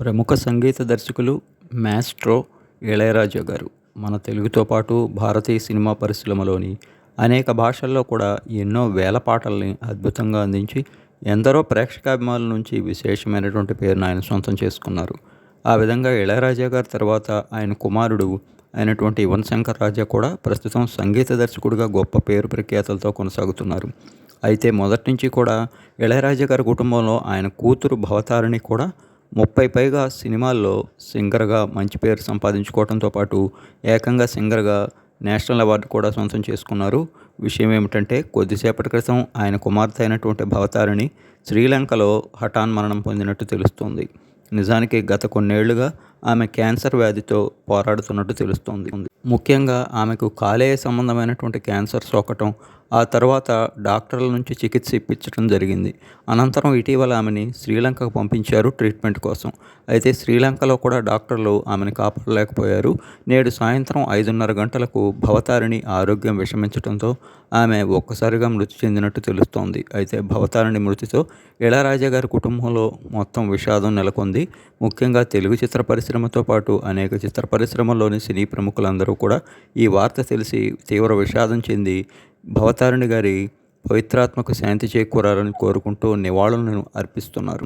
ప్రముఖ సంగీత దర్శకులు మ్యాస్ట్రో ఇళయరాజా గారు. మన తెలుగుతో పాటు భారతీయ సినిమా పరిశ్రమలోని అనేక భాషల్లో కూడా ఎన్నో వేల పాటల్ని అద్భుతంగా అందించి ఎందరో ప్రేక్షకాభిమానుల నుంచి విశేషమైనటువంటి పేరును ఆయన సొంతం చేసుకున్నారు. ఆ విధంగా ఇళయరాజా గారి తర్వాత ఆయన కుమారుడు అయినటువంటి యువన్ శంకర్ రాజా కూడా ప్రస్తుతం సంగీత దర్శకుడిగా గొప్ప పేరు ప్రఖ్యాతలతో కొనసాగుతున్నారు. అయితే మొదటి నుంచి కూడా ఇళయరాజా గారి కుటుంబంలో ఆయన కూతురు భవతారిణి కూడా ముప్పై పైగా సినిమాల్లో సింగర్గా మంచి పేరు సంపాదించుకోవడంతో పాటు ఏకంగా సింగర్గా నేషనల్ అవార్డు కూడా సొంతం చేసుకున్నారు. విషయం ఏమిటంటే కొద్దిసేపటి క్రితం ఆయన కుమార్తె అయినటువంటి భవతారిణి శ్రీలంకలో హఠాన్ మరణం పొందినట్టు తెలుస్తోంది. నిజానికి గత కొన్నేళ్ళుగా ఆమె క్యాన్సర్ వ్యాధితో పోరాడుతున్నట్టు తెలుస్తోంది. ముఖ్యంగా ఆమెకు కాలేయ సంబంధమైనటువంటి క్యాన్సర్ సోకటం ఆ తర్వాత డాక్టర్ల నుంచి చికిత్స ఇప్పించడం జరిగింది. అనంతరం ఇటీవల ఆమెని శ్రీలంకకు పంపించారు ట్రీట్మెంట్ కోసం. అయితే శ్రీలంకలో కూడా డాక్టర్లు ఆమెను కాపాడలేకపోయారు. నేడు సాయంత్రం ఐదున్నర గంటలకు భవతారిణి ఆరోగ్యం విషమించడంతో ఆమె ఒక్కసారిగా మృతి చెందినట్టు తెలుస్తోంది. అయితే భవతారిణి మృతితో ఇళరాజా గారి కుటుంబంలో మొత్తం విషాదం నెలకొంది. ముఖ్యంగా తెలుగు చిత్ర పరిశ్రమతో పాటు అనేక చిత్ర పరిశ్రమల్లోని సినీ ప్రముఖులందరూ కూడా ఈ వార్త తెలిసి తీవ్ర విషాదం చెంది భవతారిణి గారి పవిత్రాత్మకు శాంతి చేకూరాలని కోరుకుంటూ నివాళులను అర్పిస్తున్నారు.